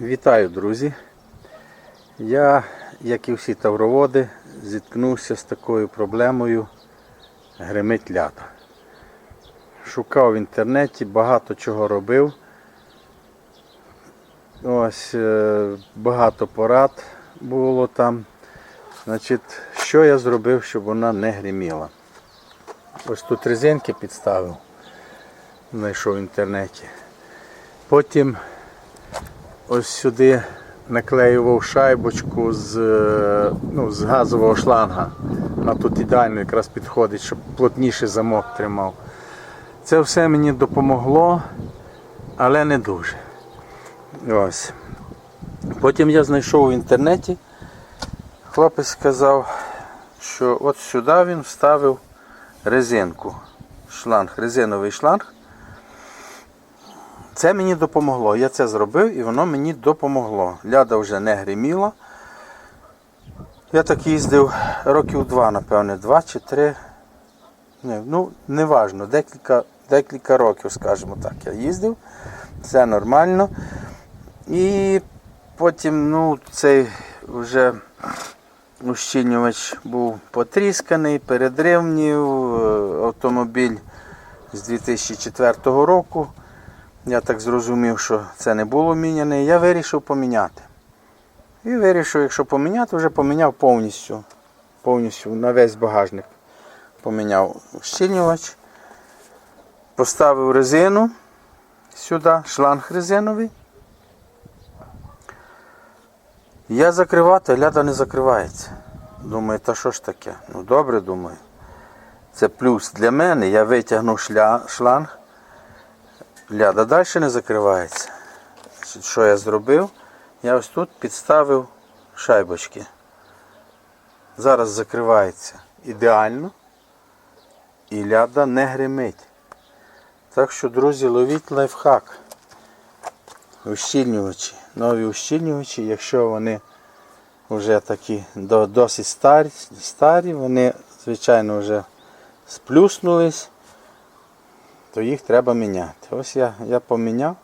Вітаю, друзі. Я, як і всі тавроводи, зіткнувся з такою проблемою гримить лята. Шукав в інтернеті, багато чого робив. Ось е, багато порад було там. Значить, що я зробив, щоб вона не гриміла? Ось тут резинки підставив, знайшов в інтернеті. Потім ось сюди наклеював шайбочку з, е, ну, з газового шланга. Вона тут ідеально якраз підходить, щоб плотніше замок тримав. Це все мені допомогло, але не дуже. Ось. Потім я знайшов в інтернеті. Хлопець сказав, що от сюди він вставив резинку. Шланг, резиновий шланг. Це мені допомогло. Я це зробив і воно мені допомогло. Ляда вже не гриміла. Я так їздив років два, напевне, два чи три. Не, ну, неважно, декілька, декілька років, скажімо так, я їздив. Все нормально. І потім, ну, цей вже ущільнювач був потрісканий, передривнів, е, автомобіль з 2004 року. Я так зрозумів, що це не було міняне. Я вирішив поміняти. І вирішив, якщо поміняти, вже поміняв повністю. Повністю на весь багажник. Поміняв щільнювач, поставив резину сюди, шланг резиновий. Я закривати, ляда не закривається. Думаю, та що ж таке? Ну добре думаю. Це плюс для мене. Я витягнув шля... шланг. Ляда далі не закривається. Що я зробив? Я ось тут підставив шайбочки. Зараз закривається ідеально. І ляда не гримить. Так що, друзі, ловіть лайфхак. Ущільнювачі. Нові ущільнювачі, якщо вони вже такі досить старі, старі, вони, звичайно, вже сплюснулись, то їх треба міняти. Ось я, я поміняв.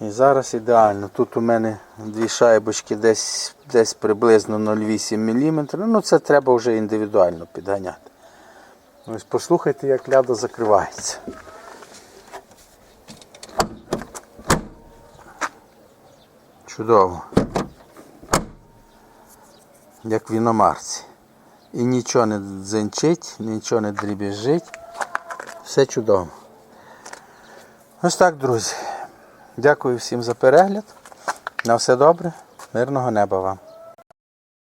І зараз ідеально. Тут у мене дві шайбочки десь, десь приблизно 0,8 мм. Ну це треба вже індивідуально підганяти. Ось послухайте, як ляда закривається. Чудово. Як в іномарці. І нічого не дзенчить, нічого не дрібіжить. Все чудово. Ось так, друзі. Дякую всім за перегляд. На все добре. Мирного неба вам.